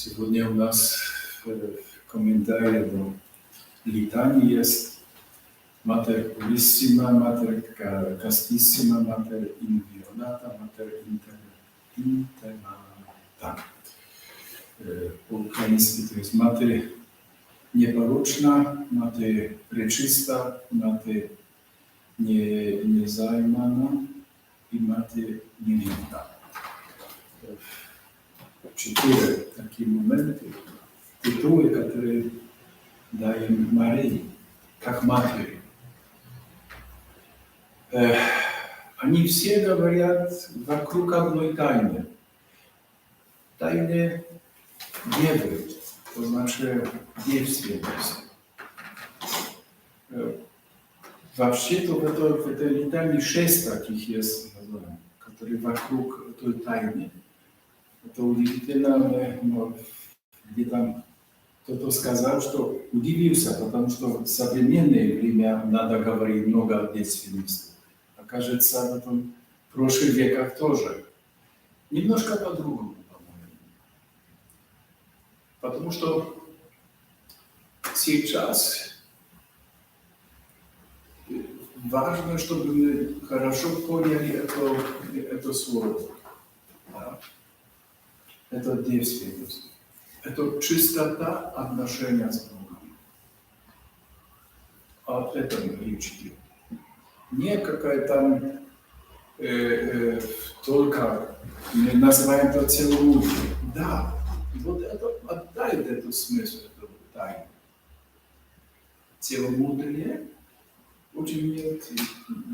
Szczególnie u nas komentarze do litanii jest Mater Purissima, Mater Castissima, Mater Inviolata, Mater Inter, Intermata. Po to jest Maty Nieporuczna, Maty Preczysta, Maty nie, Niezajmana i Maty Niewinna Четыре такие моменты, титулы, которые даем Марии, как матери. Они все говорят вокруг одной тайны. Тайны Девы, то значит девственности. Вообще-то в этой, в этой летании шесть таких есть, которые вокруг той тайны. Это удивительно, но где там кто-то сказал, что удивился, потому что в современное время надо говорить много о девственности. А кажется, в этом прошлых веках тоже. Немножко по-другому, по-моему. Потому что сейчас важно, чтобы мы хорошо поняли это, это слово. Это девственность. Это чистота отношения с Богом. Об этом речь идет. Не какая там э, э, только мы называем это целую. Да, вот это отдает эту смысл, эту тайну. Целомудрие очень мне,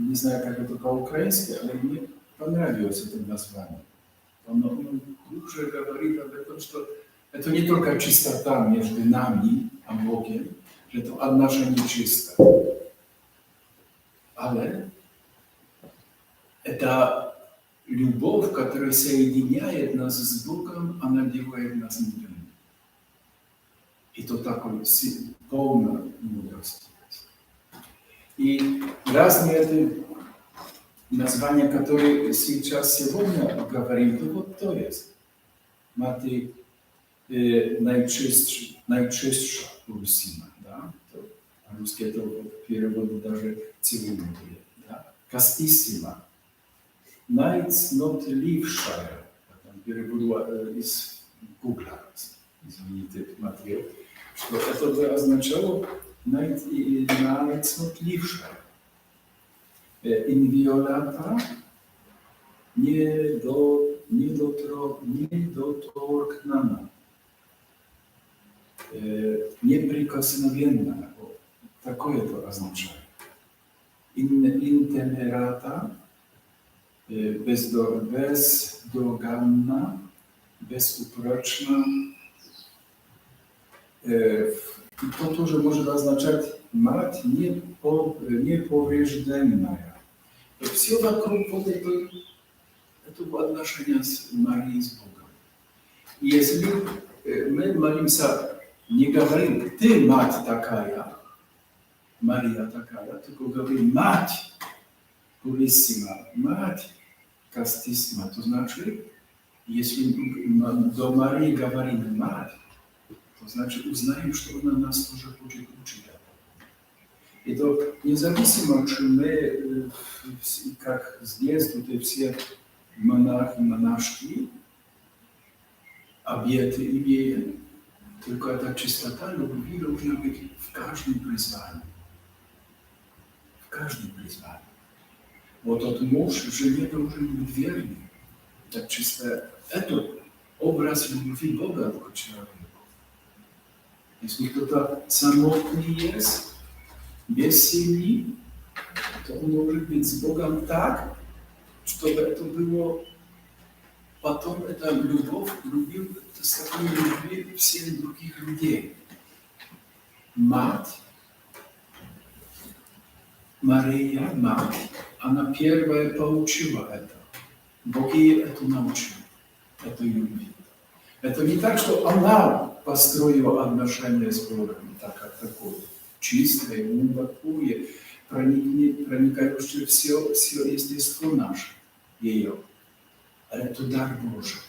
не знаю, как это по-украински, но мне понравилось это название. Оно глубже говорит об этом, что это не только чистота между нами, а Богом, że to отношение чисто. Але это любовь, которая соединяет нас с Богом, она делает нас мудрыми. И то такой полная мудрость. И разные это названия, которые сейчас сегодня говорим, то вот то есть. Мати э, наичистша, наичистша Урусима, да? По-русски это перевод даже целомудрие, да? Кастиссима, найцнотлившая, там перевод э, из Гугла, извините, материал, что это бы означало najcnotliwsze. inviolata, niedo, niedotro, niedotorknana, e, nieprikosnowienna, takoje to oznacza. In, intemerata, e, bezdo, bezdoganna, bezuproczna. E, I to, że może oznaczać mat niepo, niepowierzdenna. вокруг вот это, этого отношения с Марией, с Богом. И если мы молимся, не говорим, ты мать такая, Мария такая, только говорим, мать Пуриссима, мать Кастиссима, то значит, если до Марии говорим мать, то значит узнаем, что она нас тоже хочет учить. И то независимо, что мы, как здесь, тут и все монахи, монашки, обеты имеем, только эта чистота любви должна быть в каждом призвании. В каждом призвании. Вот тот муж жене должен быть верным. Так чисто это образ любви Бога к человеку. Если кто-то самотный есть, без семьи, то он может быть с Богом так, чтобы это было потом эта любовь, любил с такой любви всех других людей. Мать, Мария, мать, она первая получила это. Бог ей это научил, этой любви. Это не так, что она построил отношения с Богом, так как такое чистое, глубокое, проникающее все, все естество наше, ее. Это дар Божий.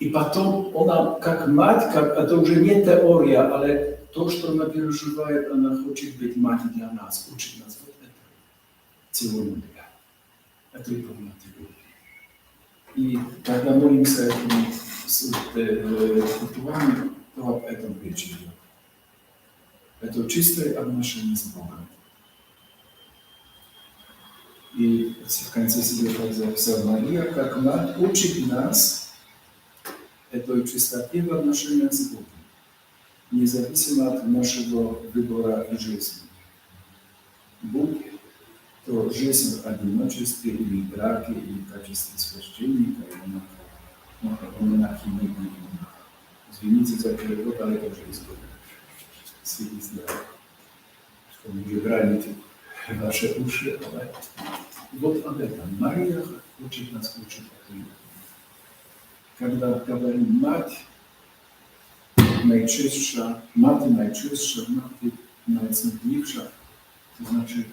И потом она, как мать, как, это уже не теория, але то, что она переживает, она хочет быть мать для нас, учит нас вот это. Целомудрия. Этой полноты любви. И когда молимся этому с э, культурами, то об этом речь. Это чистое отношение с Богом. И в конце себе записал Мария, как мать учит нас этой чистоте в отношениях с Богом, независимо от нашего выбора и жизни. Будь то жизнь в одиночестве или браке, или в качестве священника, или монахини, Извините за перевод, але это уже Святой знает, что вы уже граните ваши уши, вот об этом. Мария учит нас этому. Когда говорим мать, mati najczystsza, mati najcnotliwsza, to znaczy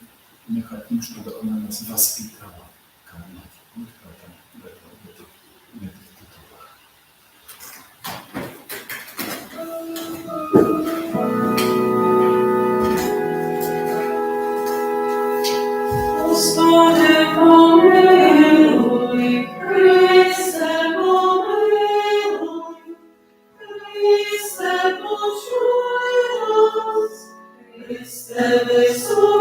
my хотим, чтобы она нас воспитала, как мать. Вот в Christe vos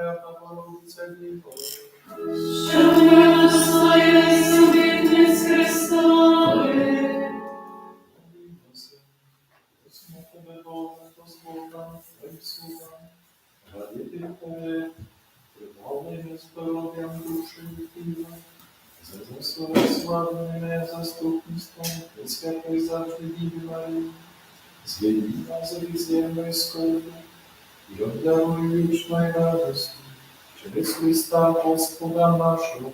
Твоя благоволиться віко. Щоб ми розстояли собі Христа. Христови. Просимо Тебе, Бога, Господа, Ісуса, радіти Тебе, прибавлення здоров'ям душі і тіла, за заслуги славлене заступництвом Пресвятої завжди Діви Марії, звільні нас від земної і обдаруй вічної радості, через Христа Господа нашого.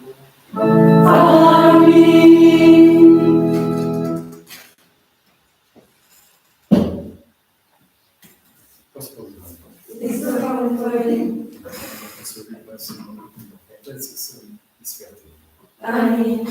Господь з вами.